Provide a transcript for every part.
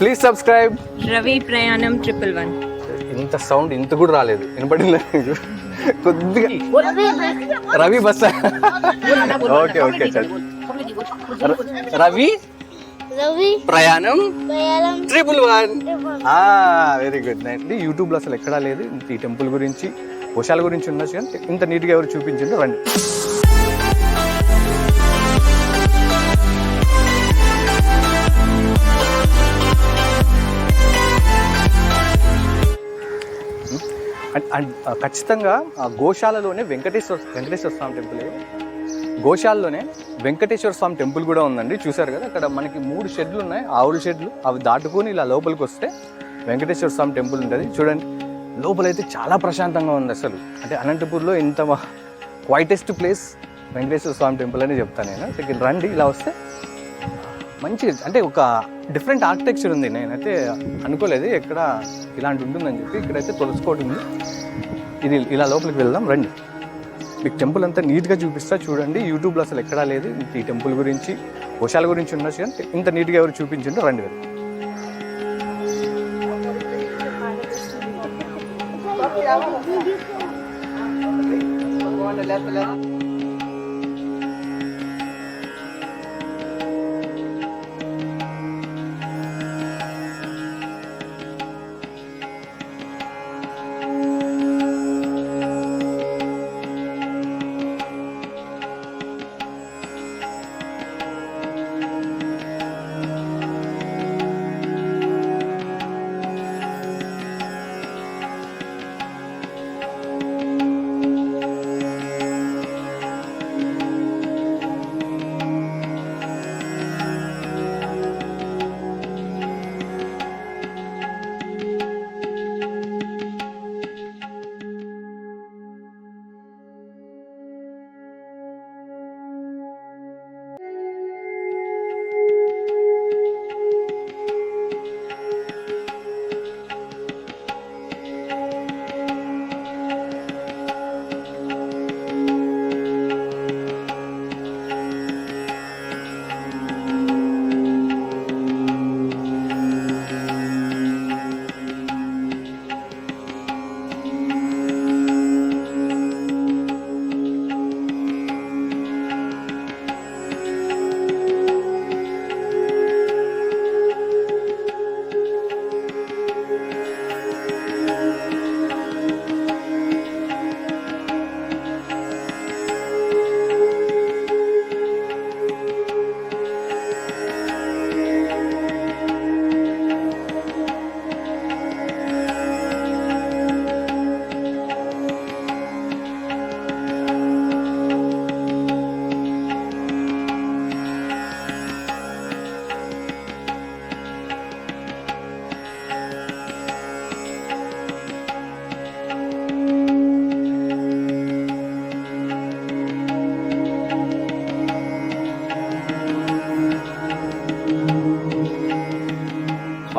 Please subscribe Ravi Prayanam triple one ఇంత sound ఇంత కూడా రాలేదు. వినపడిందా? కొద్దిగా రవి బస్. ఓకే ఓకే చల్. రవి? రవి? ప్రయాణం? ప్రయాణం. ట్రిపుల్ వన్ వెరీ గుడ్ అండి యూట్యూబ్లో అసలు ఎక్కడా లేదు. ఈ టెంపుల్ గురించి వర్షాల గురించి కానీ ఇంత నీట్గా ఎవరు చూపించిండ్రు? రండి. అండ్ ఖచ్చితంగా ఆ గోశాలలోనే వెంకటేశ్వర వెంకటేశ్వర స్వామి టెంపుల్ గోశాలలోనే వెంకటేశ్వర స్వామి టెంపుల్ కూడా ఉందండి. చూసారు కదా అక్కడ మనకి మూడు షెడ్లు ఉన్నాయి. ఆవుల షెడ్లు అవి దాటుకొని ఇలా లోపలికి వస్తే వెంకటేశ్వర స్వామి టెంపుల్ ఉంటుంది. చూడండి లోపలైతే చాలా ప్రశాంతంగా ఉంది అసలు. అంటే అనంతపూర్లో ఇంత quietest place Venkateswara Swami temple అని చెప్తాను నేను. ఇక్కడ రండి ఇలా వస్తే మంచి అంటే ఒక డిఫరెంట్ ఆర్కిటెక్చర్ ఉంది. నేనైతే అనుకోలేదు ఎక్కడ ఇలాంటి ఉంటుందని చెప్పి ఇక్కడైతే తులసికోట ఉంది. ఇది ఇలా లోపలికి వెళ్దాం రండి. మీకు టెంపుల్ అంతా నీట్గా చూపిస్తా చూడండి. యూట్యూబ్లో అసలు ఎక్కడా లేదు. ఈ టెంపుల్ గురించి కోశాల గురించి ఉండొచ్చు కానీ ఇంత నీట్గా ఎవరు చూపించిండో రండి వెళ్దాం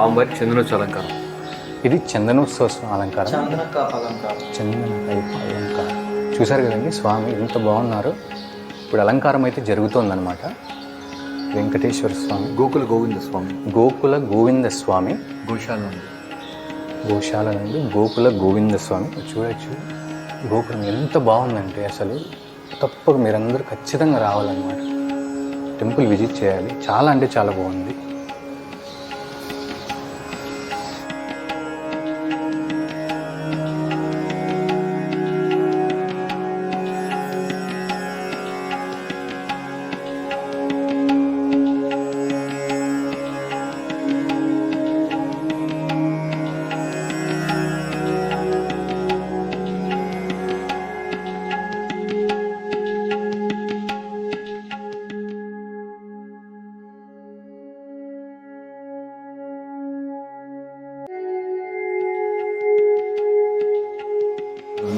స్వామివారి చంద్రోత్సవ అలంకారం. ఇది చందనోత్సవ అలంకారం. చందన అలంకారం. చూసారు కదండి స్వామి ఎంత బాగున్నారు. ఇప్పుడు అలంకారం అయితే జరుగుతోందనమాట వెంకటేశ్వర స్వామి. గోకుల గోవింద స్వామి. గోకుల గోవింద స్వామి. గోశాల నుండి గోశాల నుండి గోకుల గోవింద స్వామి. చూడొచ్చు. గోపురం ఎంత బాగుందంటే అసలు. తప్పక మీరందరూ ఖచ్చితంగా రావాలన్నమాట. టెంపుల్ విజిట్ చేయాలి. చాలా అంటే చాలా బాగుంది.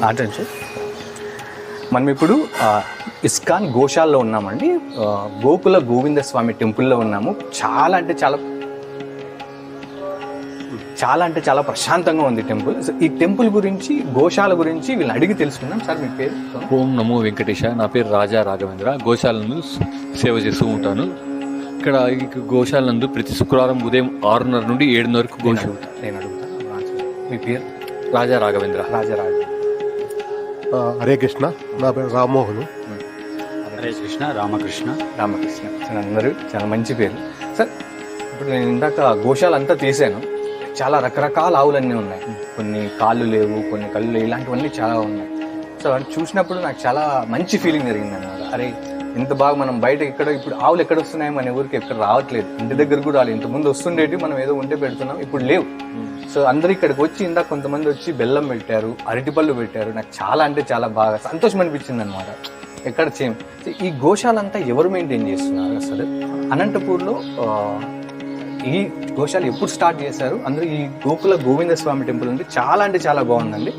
ఆటంచు. మనం ఇప్పుడు ఇస్కాన్ గోశాలలో ఉన్నామండి. గోకుల గోవింద స్వామి టెంపుల్లో ఉన్నాము. చాలా అంటే చాలా చాలా అంటే చాలా ప్రశాంతంగా ఉంది టెంపుల్. సో ఈ టెంపుల్ గురించి గోశాల గురించి వీళ్ళని అడిగి తెలుసుకుందాం. సార్ మీ పేరు? ఓం నమో వెంకటేశ. నా పేరు రాజా రాఘవేంద్ర. గోశాలను సేవ చేస్తూ ఉంటాను. ఇక్కడ ఈ గోశాల నందు ప్రతి శుక్రవారం ఉదయం ఆరున్నర నుండి ఏడున్నర వరకు నేను గోశాల నేను అడుగుతా. రాజు. మీ పేరు? రాజా రాఘవేంద్ర. రాజరాజు ఆ, హరే కృష్ణ. నా పేరు రామ్మోహన్. హరే కృష్ణ రామకృష్ణ. రామకృష్ణ. సార్ అందరూ చాలా మంచి పేరు. సార్ ఇప్పుడు నేను ఇందాక గోశాల అంతా తీసాను. చాలా రకరకాల ఆవులన్నీ ఉన్నాయి. కొన్ని కాళ్ళు లేవు కొన్ని కళ్ళు లేవు ఇలాంటివన్నీ చాలా ఉన్నాయి. సో అది చూసినప్పుడు నాకు చాలా మంచి ఫీలింగ్ జరిగింది అనమాట అరే ఇంత బాగా మనం బయట ఎక్కడ ఇప్పుడు ఆవులు ఎక్కడ వస్తున్నాయి మన ఊరికి ఎక్కడ రావట్లేదు. ఇంటి దగ్గర కూడా రాలేదు. ఇంతకుముందు వస్తుండేటి మనం ఏదో ఉంటే పెడుతున్నాం ఇప్పుడు లేవు. సో అందరు ఇక్కడికి వచ్చి ఇందాక కొంతమంది వచ్చి బెల్లం పెట్టారు అరటిపళ్ళు పెట్టారు. నాకు చాలా అంటే చాలా బాగా సంతోషం అనిపించింది అనమాట ఎక్కడ చేయం? ఈ గోశాల అంతా ఎవరు మెయింటైన్ చేస్తున్నారు అసలు? అనంతపూర్లో ఈ గోశాల ఎప్పుడు స్టార్ట్ చేశారు? అందరూ ఈ గోకుల గోవింద స్వామి టెంపుల్ ఉంది. చాలా అంటే చాలా బాగుందండి.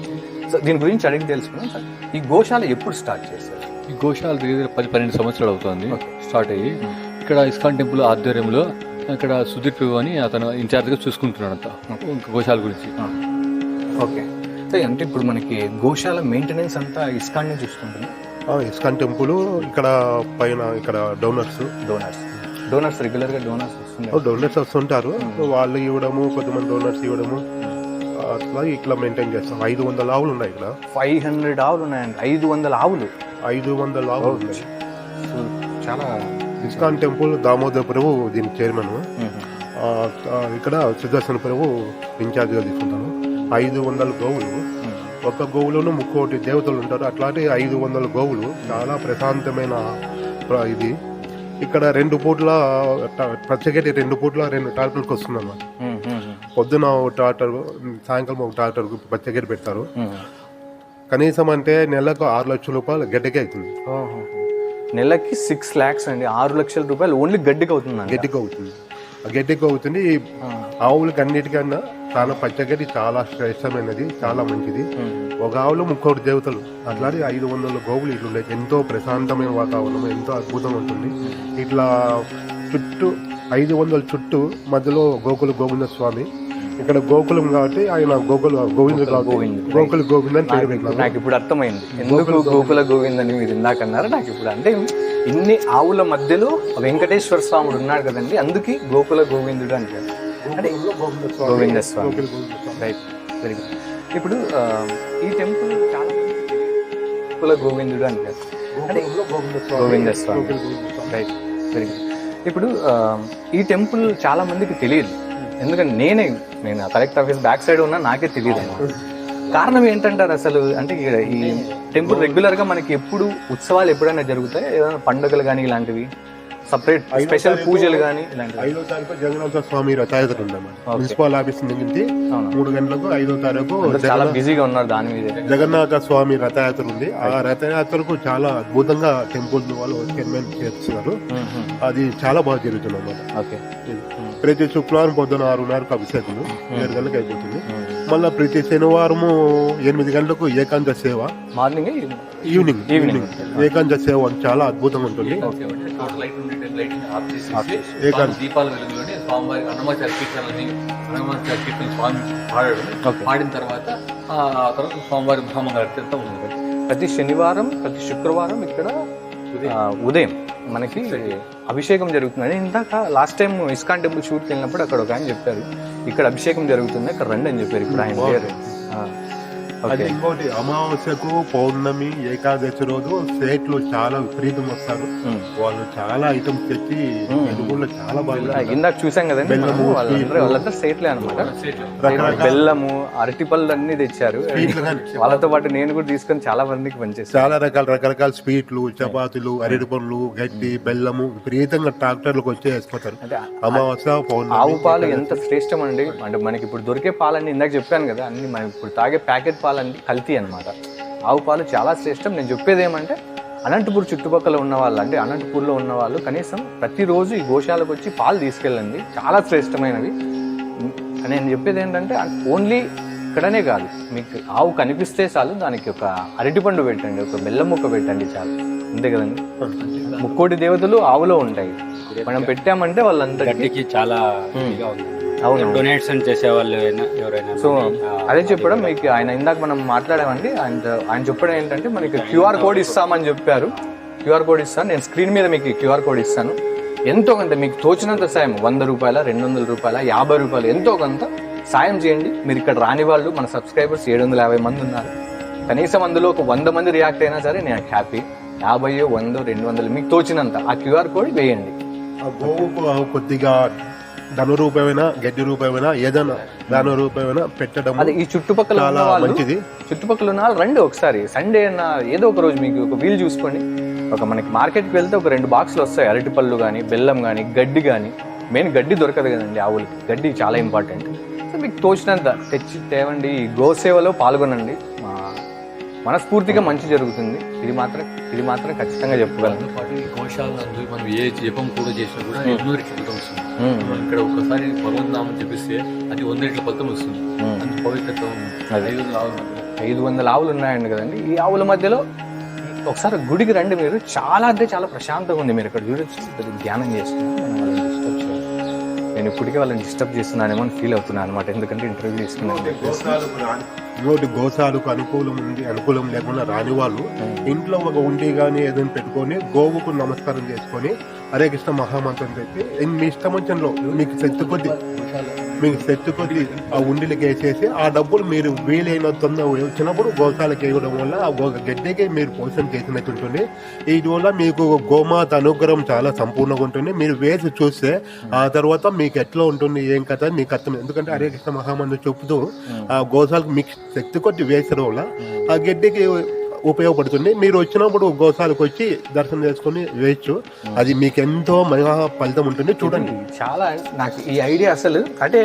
సో దీని గురించి అడిగి తెలుసుకున్నాం సార్. ఈ గోశాల ఎప్పుడు స్టార్ట్ చేశారు? ఈ గోశాల దగ్గర పది పన్నెండు సంవత్సరాలు అవుతుంది. స్టార్ట్ అయ్యి ఇక్కడ ఇస్కాన్ టెంపుల్ ఆధ్వర్యంలో ఇక్కడ ప్రభు అని అతను ఇన్ఛార్జ్గా చూసుకుంటున్నాడు అంత ఇంకా గోశాల గురించి. ఓకే. సో అంటే ఇప్పుడు మనకి గోశాల మెయింటెనెన్స్ అంతా ఇస్కాన్ని చూసుకుంటున్నాం ఆ, ఇస్కాన్ టెంపుల్ ఇక్కడ పైన ఇక్కడ డోనర్స్. డోనర్స్. డోనర్స్ రెగ్యులర్గా డోనర్స్ వస్తుంది డోనర్స్ వస్తుంటారు. వాళ్ళు ఇవ్వడము కొంతమంది డోనర్స్ ఇవ్వడము. అట్లా ఇట్లా మెయింటైన్ చేస్తాం. ఐదు వందల ఆవులు ఉన్నాయి ఇక్కడ. ఫైవ్ హండ్రెడ్ ఆవులు ఉన్నాయండి. ఐదు వందల ఆవులు. ఐదు వందల ఆవులు ఉన్నాయి. సో చాలా ఇస్కాన్ టెంపుల్ దామోదర్ ప్రభు దీని చైర్మన్. ఇక్కడ సుదర్శన ప్రభు ఇన్ఛార్జ్గా తీసుకుంటాను. ఐదు వందల గోవులు. ఒక్క గోవులోనూ ముక్కోటి దేవతలు ఉంటారు. అట్లాంటి ఐదు వందల గోవులు చాలా ప్రశాంతమైన ప్ర- ఇది. ఇక్కడ రెండు పూట్ల ప్రత్యేకటి రెండు పూట్ల రెండు ట్రాక్టర్లకు వస్తుంది అన్నమాట మ్మ్, మ్మ్, పొద్దున ఒక ట్రాక్టర్ సాయంకాలం ఒక ట్రాక్టర్ ప్రత్యేకటి పెడతారు. కనీసం అంటే నెలకు ఆరు లక్షల రూపాయలు గడ్డకే అవుతుంది. నెలకి సిక్స్ ల్యాక్స్ అండి. ఆరు లక్షల రూపాయలు ఓన్లీ గడ్డికి అవుతుందండి గడ్డికి అవుతుంది ఆ గడ్డికి అవుతుంది ఆవులకి అన్నిటికన్నా చాలా పచ్చగడ్డి చాలా శ్రేష్టమైనది చాలా మంచిది. ఒక ఆవులు ముక్కోటి దేవతలు. అట్లాగే ఐదు వందల గోవులు ఇట్లుండే ఎంతో ప్రశాంతమైన వాతావరణం ఎంతో అద్భుతంగా ఉంటుంది ఇట్లా చుట్టూ ఐదు వందల చుట్టూ మధ్యలో గోకుల గోవింద స్వామి ఇక్కడ గోకులం కాబట్టి ఆయన గోకుల గోవింద గోవింద. గోకుల గోవింద అని పేరు పెట్టినారు. నాకు ఇప్పుడు అర్థమైంది. ఎందుకు గోకుల గోవింద్ అని మీరు ఇందాక అన్నారు? నాకు ఇప్పుడు అంటే ఇన్ని ఆవుల మధ్యలో వెంకటేశ్వర స్వాముడు ఉన్నాడు కదండి అందుకే గోకుల గోవిందుడు అంటారు. అంటే Govinda Swami. Right very good ఇప్పుడు ఈ టెంపుల్ చాలా. గోకుల గోవిందుడు అంటారు. అంటే Govinda Swami. Right very good ఇప్పుడు ఈ టెంపుల్ చాలా మందికి తెలియదు. ఎందుకంటే నేనే నేను కలెక్టర్ ఆఫీస్ బ్యాక్ సైడ్ ఉన్నా నాకే తెలియదు కారణం ఏంటంటారు అసలు? అంటే ఇక్కడ ఈ టెంపుల్ రెగ్యులర్గా మనకి ఎప్పుడు ఉత్సవాలు ఎప్పుడైనా జరుగుతాయి? ఏదైనా పండుగలు కానీ ఇలాంటివి? సపరేట్ స్పెషల్ పూజలు కానీ ఐదో తారీఖు జగన్నాథ స్వామి రథయాత్ర మున్సిపల్ ఆఫీస్ నుంచి. మూడు గంటలకు ఐదో తారీఖు చాలా బిజీగా ఉన్నారు దాని మీద. జగన్నాథ స్వామి రథయాత్ర ఉంది. ఆ రథయాత్రకు చాలా అద్భుతంగా టెంపుల్ వాళ్ళు చైర్మన్ చేస్తున్నారు. అది చాలా బాగా జరుగుతుంది అన్నమాట. ఓకే. ప్రతి శుక్రవారం పొద్దున ఆరున్నరకు అభిషేకం ఏడు గంటలకు అయిపోతుంది. మళ్ళీ ప్రతి శనివారము ఎనిమిది గంటలకు ఏకాంత సేవ. Morning evening. ఈవినింగ్. ఏకాంత సేవ చాలా అద్భుతంగా ఉంటుంది. ఏకాంత దీపాల వెలుగులోనే స్వామివారి అన్నమాచార కీర్తనలని అన్నమాచార కీర్తన స్వామి పాడాడు. Okay. పాడిన తర్వాత ఆ తర్వాత స్వామివారి ఉంది. ప్రతి శనివారం ప్రతి శుక్రవారం ఇక్కడ ఉదయం మనకి అభిషేకం జరుగుతుంది ఇందాక లాస్ట్ టైం ఇస్కాన్ టెంపుల్ షూట్కి వెళ్ళినప్పుడు అక్కడ ఒక ఆయన చెప్పారు. ఇక్కడ అభిషేకం జరుగుతుంది అక్కడ రండి అని చెప్పారు ఇప్పుడు ఆయన పేరు. అది ఇంకోటి అమావాస్యకు పౌర్ణమి ఏకాదశి రోజు సేట్లు చాలా విపరీతం వస్తారు. వాళ్ళు చాలా ఐటమ్స్ తెచ్చి వెలుగుల్లో చాలా బాగా ఇందాక చూసాం కదండి బెల్లము. వాళ్ళంతా సేట్లే అనమాట బెల్లము అరటిపళ్ళు అన్ని తెచ్చారు వాళ్ళతో పాటు నేను కూడా తీసుకొని చాలా మందికి పనిచేస్తాను చాలా రకాల రకరకాల స్వీట్లు చపాతీలు అరటి పండ్లు గడ్డి బెల్లము విపరీతంగా ట్రాక్టర్లకు వచ్చి అంటే అమావాస్య ఆవు పౌర్ణమి పాలు ఎంత శ్రేష్టం అండి. అంటే మనకి ఇప్పుడు దొరికే పాలన్నీ ఇందాక చెప్పాను కదా అన్ని మనం ఇప్పుడు తాగే ప్యాకెట్ పాలన్నీ కల్తీ అన్నమాట. ఆవు పాలు చాలా శ్రేష్టం. నేను చెప్పేది ఏమంటే అనంతపూర్ చుట్టుపక్కల ఉన్న వాళ్ళు అంటే అనంతపూర్లో ఉన్న వాళ్ళు కనీసం ప్రతిరోజు ఈ గోశాలకు వచ్చి పాలు తీసుకెళ్ళండి. చాలా శ్రేష్టమైనవి. నేను చెప్పేది ఏంటంటే ఓన్లీ ఇక్కడనే కాదు. మీకు ఆవు కనిపిస్తే చాలు దానికి ఒక అరటిపండు పెట్టండి ఒక బెల్లం ముక్క పెట్టండి చాలు. అంతే కదండి? ముక్కోటి దేవతలు ఆవులో ఉంటాయి. మనం పెట్టామంటే వాళ్ళందరికీ చాలా అవును. డొనేషన్ చేసే వాళ్ళు అయినా ఎవరైనా సో అదే చెప్పడం మీకు ఆయన ఇందాక మనం మాట్లాడామండి. ఆయన ఆయన చెప్పడం ఏంటంటే మనకి క్యూఆర్ కోడ్ ఇస్తామని చెప్పారు. క్యూఆర్ కోడ్ ఇస్తాను. నేను స్క్రీన్ మీద మీకు క్యూఆర్ కోడ్ ఇస్తాను. ఎంతో కొంత మీకు తోచినంత సాయం వంద రూపాయల రెండు వందల రూపాయల యాభై రూపాయలు ఎంతో కొంత సాయం చేయండి. మీరు ఇక్కడ రాని వాళ్ళు మన సబ్స్క్రైబర్స్ ఏడు వందల యాభై మంది ఉన్నారు. కనీసం అందులో ఒక వంద మంది రియాక్ట్ అయినా సరే నేను హ్యాపీ యాభై వంద రెండు వందలు మీకు తోచినంత ఆ క్యూఆర్ కోడ్ వేయండి. కొద్దిగా ధను రూపాయమైనా గడ్డి రూపాయమైనా ఏదైనా దాని రూపాయమైనా పెట్టడం అదే ఈ చుట్టుపక్కల చాలా మంచిది. చుట్టుపక్కల ఉన్న వాళ్ళు రండి ఒకసారి. సండే అన్న ఏదో ఒక రోజు మీకు ఒక వీలు చూసుకోండి. ఒక మనకి మార్కెట్కి వెళ్తే ఒక రెండు బాక్సులు వస్తాయి. అరటిపళ్ళు కానీ బెల్లం కానీ గడ్డి కానీ మెయిన్ గడ్డి దొరకదు కదండి ఆవులకి. గడ్డి చాలా ఇంపార్టెంట్ సో మీకు తోచినంత తెచ్చి తేవండి. ఈ గోసేవలో పాల్గొనండి. మా- మనస్ఫూర్తిగా మంచి జరుగుతుంది. ఇది మాత్రం ఇది మాత్రం ఖచ్చితంగా చెప్పగలను పాటు ఈ మనం ఏ జపం కూడా చేసినా కూడా ఎన్నో రెట్ల ఫలితం వస్తుంది. మ్మ్. మనం ఇక్కడ ఒకసారి భగవంత్ నామం చెప్పిస్తే అది వంద రెట్ల ఫలితం వస్తుంది. అంత పవిత్రత అదే. ఐదు వందల ఆవులు ఉన్నాయండి కదండి. ఈ ఆవుల మధ్యలో ఒకసారి గుడికి రండి మీరు. చాలా అంటే చాలా ప్రశాంతంగా ఉంది మీరు ఇక్కడ. చూడొచ్చు. ధ్యానం చేస్తున్నారు. నేను ఇప్పటికే వాళ్ళని డిస్టర్బ్ చేస్తున్నానేమో అని ఫీల్ అవుతున్నాను అనమాట ఎందుకంటే ఇంటర్వ్యూ రాని ఇంకోటి గోశాలకు అనుకూలం ఉంది అనుకూలం లేకుండా రాని వాళ్ళు ఇంట్లో ఒక ఉండి కానీ ఏదైనా పెట్టుకొని గోవుకు నమస్కారం చేసుకొని హరే కృష్ణ మహామంత్రం ఇన్ మీ ఇష్టం మీకు శక్తి కొద్ది. మీకు శక్తి కొద్ది ఆ ఉండిలకి వేసేసి ఆ డబ్బులు మీరు వీలైన తొందర వచ్చినప్పుడు గోశాలకు వేయడం వల్ల ఆ గో గడ్డికి మీరు పోషణ చేసినట్టు ఉంటుంది. వీటి వల్ల మీకు గోమాత అనుగ్రహం చాలా సంపూర్ణంగా ఉంటుంది. మీరు వేసి చూస్తే ఆ తర్వాత మీకు ఎట్లా ఉంటుంది ఏం కథ మీకు అర్థం ఎందుకంటే హరే కృష్ణ మహామంది చెప్తూ ఆ గోశాలకు మీకు శక్తి కొద్ది వేసడం వల్ల ఆ గడ్డికి ఉపయోగపడుతుంది. మీరు వచ్చినప్పుడు గోశాలకు వచ్చి దర్శనం చేసుకొని వేయచ్చు. అది మీకు ఎంతో మహా ఫలితం ఉంటుంది. చూడండి. చాలా నాకు ఈ ఐడియా అసలు అంటే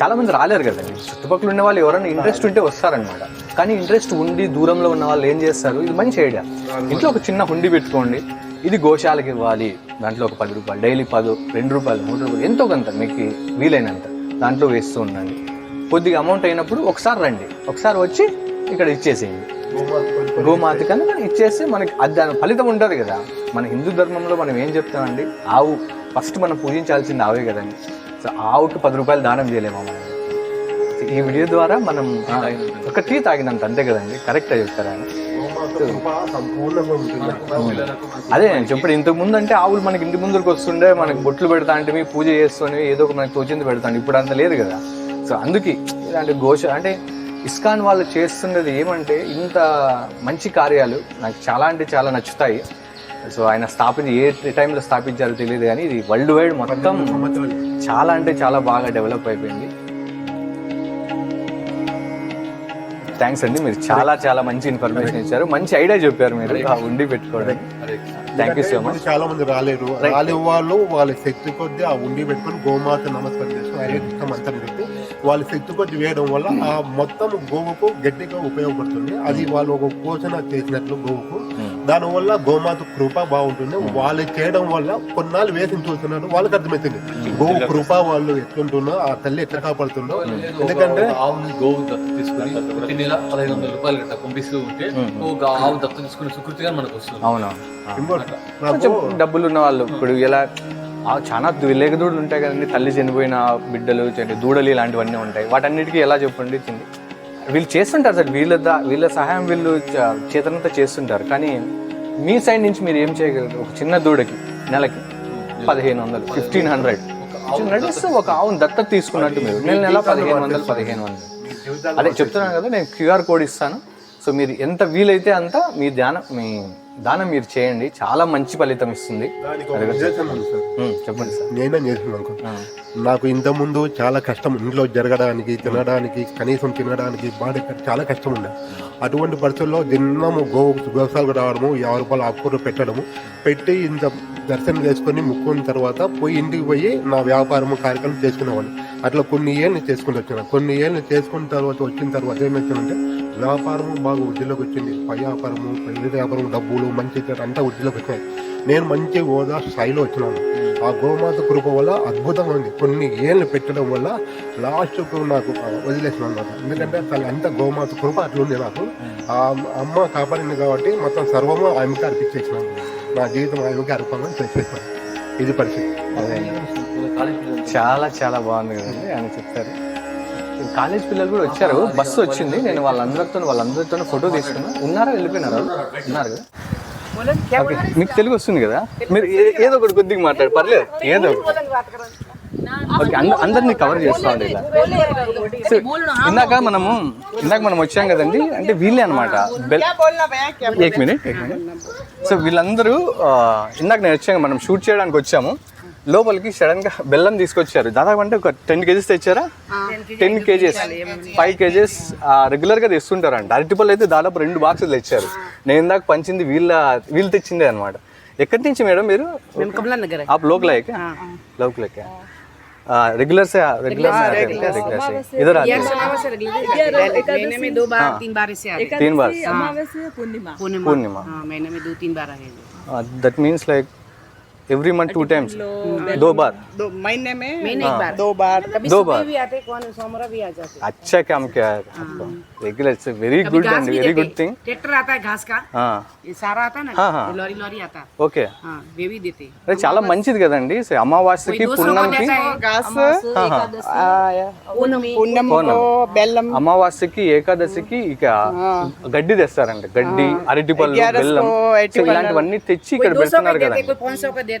చాలా మంది రాలేరు కదండి చుట్టుపక్కల ఉన్న వాళ్ళు ఎవరైనా ఇంట్రెస్ట్ ఉంటే వస్తారనమాట కానీ ఇంట్రెస్ట్ ఉండి దూరంలో ఉన్న వాళ్ళు ఏం చేస్తారు? ఇది మంచి ఐడియా. ఇంట్లో ఒక చిన్న హుండీ పెట్టుకోండి. ఇది గోశాలకు ఇవ్వాలి. దాంట్లో ఒక పది రూపాయలు డైలీ పది రెండు రూపాయలు మూడు రూపాయలు ఎంతో కొంత మీకు వీలైనంత దాంట్లో వేస్తూ ఉండండి. కొద్దిగా అమౌంట్ అయినప్పుడు ఒకసారి రండి. ఒకసారి వచ్చి ఇక్కడ ఇచ్చేసేయండి. గోమాత కన్నా మనం ఇచ్చేస్తే మనకి అది దాని ఫలితం ఉంటుంది కదా. మన హిందూ ధర్మంలో మనం ఏం చెప్తామండి? ఆవు ఫస్ట్ మనం పూజించాల్సింది ఆవే కదండి. సో ఆవుకి పది రూపాయలు దానం చేయలేమా మనం? సో ఈ వీడియో ద్వారా మనం ఒక టీ తాగినంత అంతే కదండి. కరెక్ట్గా చెప్తారా? అదే నేను చెప్పాడు ఇంతకు ముందు అంటే ఆవులు మనకి ఇంటి ముందుకు వస్తుండే మనకి బొట్లు పెడతా అంటే పూజ చేస్తూనే ఏదో ఒక మనకి తోచింది పెడతాను ఇప్పుడు అంత లేదు కదా. సో అందుకే ఇలాంటి గోష అంటే ఇస్కాన్ వాళ్ళు చేస్తున్నది ఏమంటే ఇంత మంచి కార్యాలు నాకు చాలా అంటే చాలా నచ్చుతాయి. సో ఆయన స్థాపించి ఏ టైంలో స్థాపించారో తెలియదు కానీ ఇది వరల్డ్ వైడ్ మొత్తం చాలా అంటే చాలా బాగా డెవలప్ అయిపోయింది. థ్యాంక్స్ అండి మీరు చాలా చాలా మంచి ఇన్ఫర్మేషన్ ఇచ్చారు. మంచి ఐడియా చెప్పారు మీరు. ఆ ఉండి పెట్టుకోవడం. థ్యాంక్ యూ సో మచ్ చాలా మంది రాలేరు రాలే వాళ్ళు వాళ్ళ శక్తి కొద్ది ఆ ఉండి పెట్టుకొని గోమాత నమస్కారం మంత్రం పెట్టి వాళ్ళ శక్తి కొద్ది వేయడం వల్ల ఆ మొత్తం గోవుకు గట్టిగా ఉపయోగపడుతుంది. అది వాళ్ళు ఒక పోషణ చేసినట్లు గోవుకు. దాని వల్ల గోమాత కృప బాగుంటుంది. వాళ్ళు చేయడం వల్ల కొన్నాళ్ళు వేసి చూస్తున్నారు. వాళ్ళకి అర్థమవుతుంది గోవు కృప వాళ్ళు ఎట్లుంటున్నా ఆ తల్లి ఎట్లా కాపాడుతుందో. ఎందుకంటే ఆవుని గోవు దత్తత తీసుకుని ప్రతి నెల పదహైదు వందల రూపాయలు గట్ట పంపిస్తూ ఉంటే ఆవు తీసుకుని సుకృతిగా మనకు వస్తుంది. నాకు డబ్బులు ఉన్న వాళ్ళు ఇప్పుడు ఆ చాలా లేక దూడలు ఉంటాయి కదండి. తల్లి చనిపోయిన బిడ్డలు దూడలు ఇలాంటివన్నీ ఉంటాయి. వాటన్నిటికీ ఎలా చెప్పండి తిండి వీళ్ళు చేస్తుంటారు సార్ వీళ్ళ దా- వీళ్ళ సహాయం వీళ్ళు చేతనంతా చేస్తుంటారు. కానీ మీ సైడ్ నుంచి మీరు ఏం చేయగలరు? ఒక చిన్న దూడకి నెలకి పదిహేను వందలు ఫిఫ్టీన్ హండ్రెడ్. నడిస్తే ఒక ఆవును దత్తత తీసుకున్నట్టు మీరు. నెల నెల పదిహేను వందలు పదిహేను వందలు. అదే చెప్తున్నాను కదా నేను క్యూఆర్ కోడ్ ఇస్తాను. సో మీరు ఎంత వీలైతే అంత మీ ధ్యానం మీ దానం మీరు చేయండి. చాలా మంచి ఫలితం ఇస్తుంది. చెప్పండి సార్. నేనే చేస్తున్నాను అనుకో నాకు ఇంత ముందు చాలా కష్టం ఇంట్లో జరగడానికి తినడానికి కనీసం తినడానికి బాడీ చాలా కష్టం ఉండే. అటువంటి పరిస్థితుల్లో దినము గో గోసాలకు రావడము యాభై రూపాయలు ఆకుకూరలు పెట్టడము పెట్టి ఇంత దర్శనం చేసుకొని ముక్కున్న తర్వాత పోయి ఇంటికి పోయి నా వ్యాపారం కార్యక్రమం చేసుకునేవాడిని. అట్లా కొన్ని ఏళ్ళు చేసుకుంటూ వచ్చిన. కొన్ని ఏళ్ళు చేసుకున్న తర్వాత వచ్చిన తర్వాత ఏమొచ్చిందంటే వ్యాపారం బాగా వృద్ధిలోకి వచ్చింది. పై వ్యాపారము పెళ్ళి వ్యాపారం డబ్బులు మంచి అంతా వృద్ధిలోకి వచ్చినాయి. నేను మంచి హోదా స్థాయిలో వచ్చినాను. ఆ గోమాత కృప వల్ల అద్భుతంగా ఉంది. కొన్ని ఏళ్ళు పెట్టడం వల్ల లాస్ట్కు నాకు వదిలేసిన నాకు ఎందుకంటే తను అంత గోమాత కృప అట్లుంది నాకు. ఆ అమ్మ కాపాడింది కాబట్టి మొత్తం సర్వము ఆమెకి అర్పించేసినాను నా జీవితం అర్పణం చేసేసాను ఇది పరిస్థితి. చాలా చాలా బాగుంది కదండి అని చెప్తారు. కాలేజ్ పిల్లలు కూడా వచ్చారు. బస్సు వచ్చింది. నేను వాళ్ళందరితో వాళ్ళందరితో ఫోటో తీసుకున్నా. ఉన్నారా? వెళ్ళిపోయినారా? ఉన్నారు కదా. మీకు తెలుగు వస్తుంది కదా? మీరు ఏదో ఒకటి కొద్దిగా మాట్లాడు. పర్లేదు. ఏదో ఒకటి. ఓకే అందరినీ కవర్ చేస్తూ ఉండే ఇలా. సో ఇందాక మనము ఇందాక మనం వచ్చాం కదండి అంటే వీళ్ళే అనమాట ఏక్ మినిట్ ఏక్ మినిట్. సో వీళ్ళందరూ ఇందాక నేను వచ్చాక మనం షూట్ చేయడానికి వచ్చాము. లోపలికి సడన్గా బెల్లం తీసుకొచ్చారు. దాదాపు అంటే ఒక టెన్ కేజీస్ తెచ్చారా? టెన్ కేజీస్ ఫైవ్ కేజీస్ రెగ్యులర్గా తెస్తుంటారంట. అరటిపళ్ళు అయితే దాదాపు రెండు బాక్సులు తెచ్చారు. నేను ఇందాక పంచింది వీళ్ళ వీళ్ళు తెచ్చిందే అనమాట ఎక్కడి నుంచి మేడం మీరు? లోకల్ లోకల్ रेगुलर से रेगुलर से आते हैं रेगुलर से। इधर आते हैं। महीने में दो बार तीन बार ऐसे आते हैं। तीन बार। पूर्णिमा? पूर्णिमा। हाँ महीने में दो तीन बार आएँगे। That means like every month two times दो बार दो महीने में महीने एक बार दो बार कभी दो सुबह बार। भी आते कौन सोमवार भी आ जाते अच्छा काम क्या है रेगुलर इट्स वेरी कभी गुड घास एंड भी वेरी देते गुड थिंग ट्रैक्टर आता है घास का हाँ ये सारा आता है ना हाँ, हाँ। ये लॉरी लॉरी आता है ఓకే हाँ वे भी देते అదే చాలా మంచిది కదండి సో అమావాస్యకి कोई दो सौ का పుణ్యంకి देता है घास हाँ, पूनमी पूनम पूनम। को बेलम అమావాస్యకి ఏకాదశికి ఇక గడ్డి తెస్తారంట గడ్డి అరటిపళ్ళు గ్యారస్ బెల్లం కో, సో అరటిపళ్ళు. ఇలాంటివన్నీ తెచ్చి कोई ఇక్కడ दो सौ का పెడుతున్నారు देते కదండి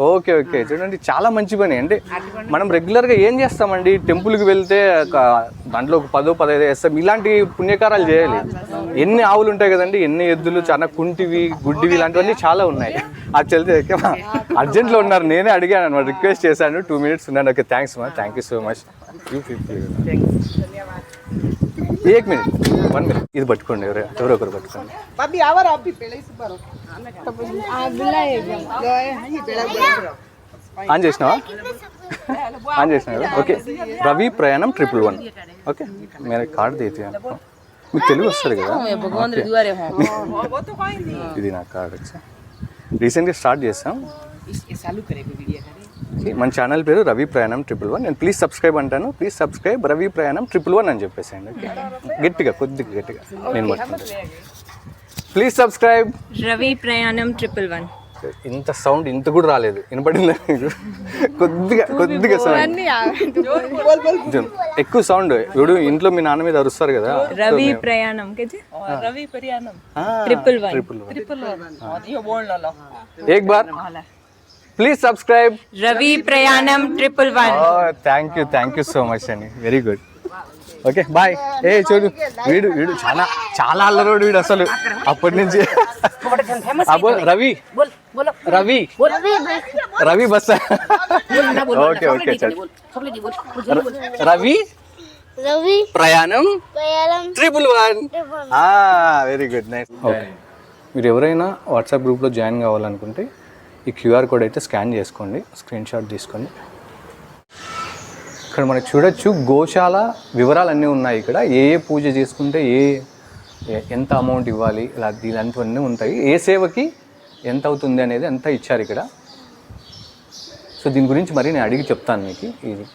ఓకే ఓకే. చూడండి చాలా మంచి పని. అంటే మనం రెగ్యులర్గా ఏం చేస్తామండి? టెంపుల్కి వెళ్తే దాంట్లో ఒక పదో పదహైదు వేస్తాం. ఇలాంటి పుణ్యకారాలు చేయాలి. ఎన్ని ఆవులు ఉంటాయి కదండి? ఎన్ని ఎద్దులు చాలా కుంటివి గుడ్డివి ఇలాంటివన్నీ చాలా ఉన్నాయి. అది తెలితే అర్జెంట్లో ఉన్నారు. నేనే అడిగాను అనమాట రిక్వెస్ట్ చేశాను. టూ మినిట్స్ ఉన్నాను. ఓకే థ్యాంక్స్ మా. Thank you so much. You fifty Ek minute one minute ఇది పట్టుకోండి ఎవరు ఎవరో ఒకరు పట్టుకోండి అబ్బి ఎవరు అబ్బి పెళ్ళి ఆన్ చేసినావా ఆన్ చేసినావా okay Ravi Prayanam triple one okay మీరు కార్డ్ తీతి మీకు తెలుగు వస్తుంది కదా ఇది నా కార్డ్ వచ్చా రీసెంట్గా స్టార్ట్ చేసాం మన ఛానల్ పేరు రవి ప్రయాణం ట్రిపుల్ వన్. నేను ప్లీజ్ సబ్స్క్రైబ్ అంటాను. Please subscribe Ravi Prayanam triple one అని చెప్పేసేయండి గట్టిగా కొద్దిగా గట్టిగా. నేను మాట్లాడుతాను please subscribe Ravi Prayanam triple one. ఇంత సౌండ్ ఇంత కూడా రాలేదు. వినపడిందా కొద్దిగా కొద్దిగా సౌండ్ ఎక్కువ సౌండ్ ఇప్పుడు ఇంట్లో మీ నాన్న మీద అరుస్తారు కదా. Ravi Prayanam Ravi Prayanam. Triple one triple one Ek bar. Please subscribe Ravi Prayanam triple one thank you thank you so much అండి వెరీ గుడ్ ఓకే బాయ్ ఏ చూడు వీడు వీడు చాలా చాలా అల్లరోడు వీడు అసలు. అప్పటి నుంచి. అబ్బో Ravi. Ravi. Ravi bus. Okay okay చల్. Ravi? Ravi. Prayanam? Triple one very good nice okay మీరు ఎవరైనా వాట్సాప్ గ్రూప్లో జాయిన్ కావాలనుకుంటే ఈ క్యూఆర్ కోడ్ అయితే స్కాన్ చేసుకోండి స్క్రీన్ షాట్ తీసుకోండి. ఇక్కడ మనకి చూడొచ్చు గోశాల వివరాలు అన్నీ ఉన్నాయి ఇక్కడ. ఏ ఏ పూజ చేసుకుంటే ఏ ఏ- ఎంత అమౌంట్ ఇవ్వాలి ఇలా ఇలాంటివన్నీ ఉంటాయి. ఏ సేవకి ఎంత అవుతుంది అనేది అంతా ఇచ్చారు ఇక్కడ. సో దీని గురించి మరి నేను అడిగి చెప్తాను మీకు. ఇది